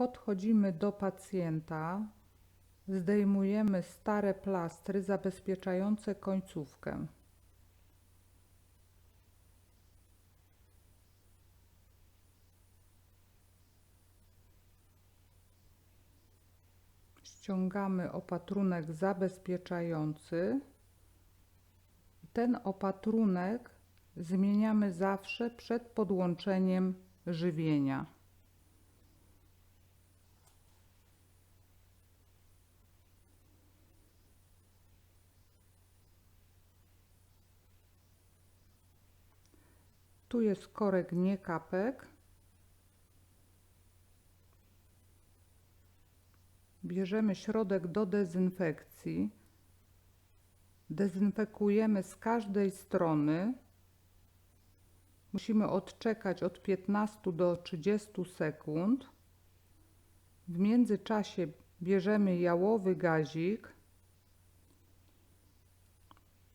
Podchodzimy do pacjenta, zdejmujemy stare plastry zabezpieczające końcówkę. Ściągamy opatrunek zabezpieczający. Ten opatrunek zmieniamy zawsze przed podłączeniem żywienia. Tu jest korek nie kapek. Bierzemy środek do dezynfekcji. Dezynfekujemy z każdej strony. Musimy odczekać od 15 do 30 sekund. W międzyczasie bierzemy jałowy gazik.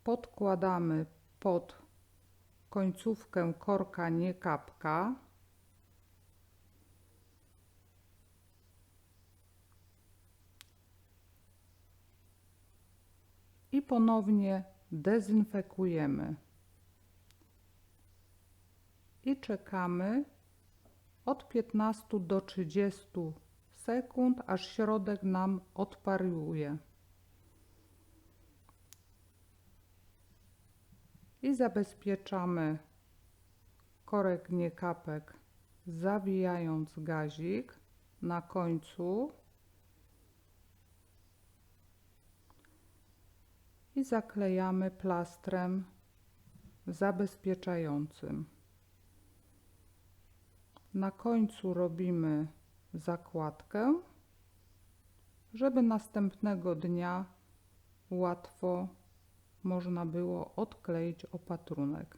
Podkładamy pod końcówkę korka nie kapka. I ponownie dezynfekujemy. I czekamy od 15 do 30 sekund, aż środek nam odparuje. I zabezpieczamy korek niekapek zawijając gazik na końcu i zaklejamy plastrem zabezpieczającym. Na końcu robimy zakładkę, żeby następnego dnia łatwo można było odkleić opatrunek.